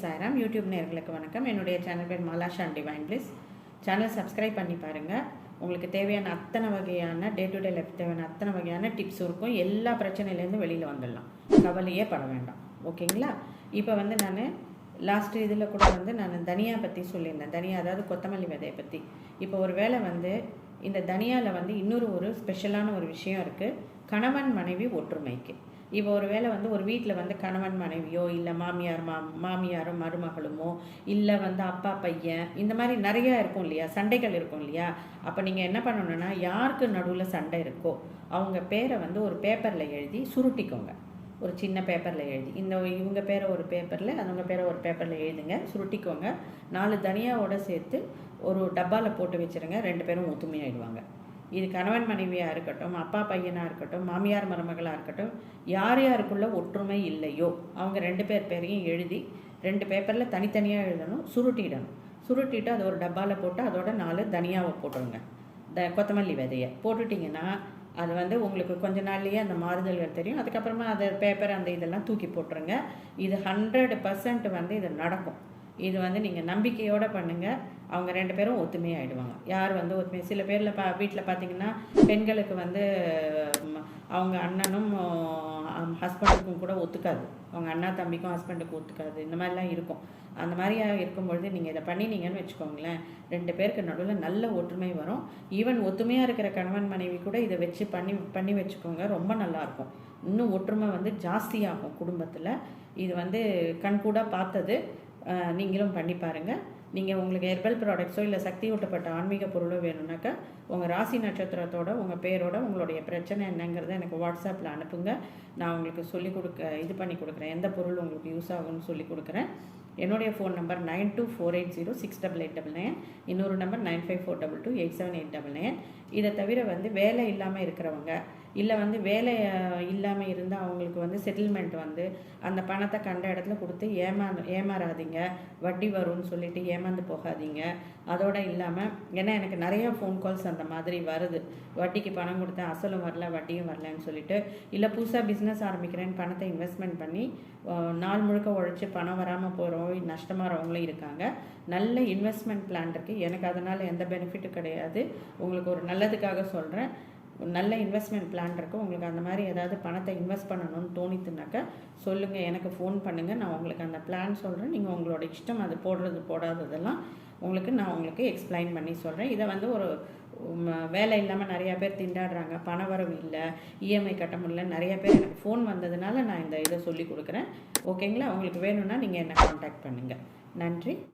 Sairam YouTube நேர்களுக்கு வணக்கம். என்னுடைய சேனல் பேர் Malasha divine please channel subscribe பண்ணி பாருங்கள் உங்களுக்கு தேவையான அத்தனை வகையான டே டு டே லைஃப் தேவையான அத்தனை வகையான டிப்ஸும் இருக்கும். எல்லா பிரச்சனையிலேருந்து வெளியில் வந்துடலாம். கவலையே பட வேண்டாம். ஓகேங்களா? இப்போ வந்து நான் லாஸ்ட் இதில் கூட வந்து நான் தனியா பற்றி சொல்லியிருந்தேன். தனியா அதாவது கொத்தமல்லி விதையை பற்றி இப்போ ஒரு வேளை வந்து இந்த தனியாவில் வந்து இன்னொரு ஒரு ஸ்பெஷலான ஒரு விஷயம் இருக்குது கணவன் மனைவி ஒற்றுமைக்கு. இப்போ ஒரு வேளை வந்து ஒரு வீட்டில் வந்து கணவன் மனைவியோ இல்லை மாமியார் மா மாமியாரும் மருமகளுமோ இல்லை வந்து அப்பா பையன் இந்த மாதிரி நிறையா இருக்கும் இல்லையா? சண்டைகள் இருக்கும் இல்லையா? அப்போ நீங்கள் என்ன பண்ணணும்னா யாருக்கு நடுவில் சண்டை இருக்கோ அவங்க பேரை வந்து ஒரு பேப்பரில் எழுதி சுருட்டிக்கோங்க. ஒரு சின்ன பேப்பரில் எழுதி. இந்த இவங்க பேரை ஒரு பேப்பரில் அவங்க பேரை ஒரு பேப்பரில் எழுதுங்க சுருட்டிக்கோங்க. நாலு தனியாவோட சேர்த்து ஒரு டப்பாவில் போட்டு வச்சுருங்க ரெண்டு பேரும் ஒத்துமையாயிடுவாங்க. இது கணவன் மனைவியாக இருக்கட்டும் அப்பா பையனாக இருக்கட்டும் மாமியார் மருமகளாக இருக்கட்டும் யார் யாருக்குள்ள ஒற்றுமை இல்லையோ அவங்க ரெண்டு பேர் பேரையும் எழுதி ரெண்டு பேப்பரில் தனித்தனியாக எழுதணும் சுருட்டிடணும். சுருட்டிட்டு அதை ஒரு டப்பாவில் போட்டு அதோட நாலு தனியாவை போட்டுருங்க. த கொத்தமல்லி விதையை போட்டுட்டிங்கன்னா அது வந்து உங்களுக்கு கொஞ்ச நாள்லேயே அந்த மாறுதல்கள் தெரியும். அதுக்கப்புறமா அதை பேப்பர் அந்த இதெல்லாம் தூக்கி போட்டுருங்க. இது ஹண்ட்ரட் பர்சன்ட் வந்து இது நடக்கும். இது வந்து நீங்கள் நம்பிக்கையோடு பண்ணுங்கள் அவங்க ரெண்டு பேரும் ஒத்துமையாயிடுவாங்க. யார் வந்து ஒத்துமை சில பேரில் பா வீட்டில் பார்த்தீங்கன்னா பெண்களுக்கு வந்து அவங்க அண்ணனும் ஹஸ்பண்டுக்கும் கூட ஒத்துக்காது. அவங்க அண்ணா தம்பிக்கும் ஹஸ்பண்டுக்கும் ஒத்துக்காது. இந்த மாதிரிலாம் இருக்கும். அந்த மாதிரியா இருக்கும்பொழுது நீங்கள் இதை பண்ணினீங்கன்னு வச்சுக்கோங்களேன் ரெண்டு பேருக்கு நடுவில் நல்ல ஒற்றுமை வரும். ஈவன் ஒத்துமையாக இருக்கிற கணவன் மனைவி கூட இதை வச்சு பண்ணி பண்ணி வச்சுக்கோங்க. ரொம்ப நல்லாயிருக்கும் இன்னும் ஒற்றுமை வந்து ஜாஸ்தியாகும் குடும்பத்தில். இது வந்து கண்கூடாக பார்த்தது. நீங்களும் பண்ணி பாருங்கள் நீங்கள் உங்களுக்கு ஹெர்பல் ப்ராடக்ட்ஸோ இல்லை சக்தி ஊட்டப்பட்ட ஆன்மீக பொருளோ வேணும்னாக்கா உங்கள் ராசி நட்சத்திரத்தோட உங்கள் பேரோட உங்களுடைய பிரச்சனை என்னங்கிறத எனக்கு வாட்ஸ்அப்பில் அனுப்புங்க. நான் உங்களுக்கு சொல்லிக் கொடுக்க இது பண்ணி கொடுக்குறேன். எந்த பொருள் உங்களுக்கு யூஸ் ஆகும்னு சொல்லி கொடுக்குறேன். என்னுடைய phone number nine two four eight zero six double eight double nine இன்னொரு number nine five four double two eight seven eight double nine இதை தவிர வந்து வேலை இல்லாமல் இருக்கிறவங்க இல்லை வந்து வேலை இல்லாமல் இருந்தால் அவங்களுக்கு வந்து செட்டில்மெண்ட் வந்து அந்த பணத்தை கண்ட இடத்துல கொடுத்து ஏமா ஏமாறாதீங்க வட்டி வரும்னு சொல்லிட்டு ஏமாந்து போகாதீங்க. அதோடு இல்லாமல் ஏன்னா எனக்கு நிறைய ஃபோன் கால்ஸ் அந்த மாதிரி வருது. வட்டிக்கு பணம் கொடுத்தேன் அசலும் வரல வட்டியும் வரலன்னு சொல்லிட்டு இல்லை புதுசாக பிஸ்னஸ் ஆரம்பிக்கிறேன்னு பணத்தை இன்வெஸ்ட்மெண்ட் பண்ணி நாள் முழுக்க உழைச்சி பணம் வராமல் போகிறோம் போய் நஷ்டமாகறவங்களும் இருக்காங்க. நல்ல இன்வெஸ்ட்மெண்ட் பிளான் இருக்குது எனக்கு அதனால் எந்த பெனிஃபிட்டும் கிடையாது. உங்களுக்கு ஒரு நல்லதுக்காக சொல்கிறேன் ஒரு நல்ல இன்வெஸ்ட்மெண்ட் பிளான் இருக்குது உங்களுக்கு அந்த மாதிரி ஏதாவது பணத்தை இன்வெஸ்ட் பண்ணணும்னு தோணித்துனாக்கா சொல்லுங்கள் எனக்கு ஃபோன் பண்ணுங்கள் நான் உங்களுக்கு அந்த பிளான் சொல்கிறேன் நீங்கள் உங்களோட இஷ்டம் அது போடுறது போடாததெல்லாம் உங்களுக்கு நான் உங்களுக்கு எக்ஸ்பிளைன் பண்ணி சொல்கிறேன் இதை வந்து ஒரு வேலை இல்லாமல் நிறையா பேர் திண்டாடுறாங்க பண வரவு இல்லை இஎம்ஐ கட்ட முடியல நிறைய பேர் எனக்கு ஃபோன் வந்ததுனால நான் இந்த இதை சொல்லி கொடுக்குறேன். ஓகேங்களா உங்களுக்கு வேணும்னா நீங்கள் என்னை காண்டாக்ட் பண்ணுங்கள் நன்றி.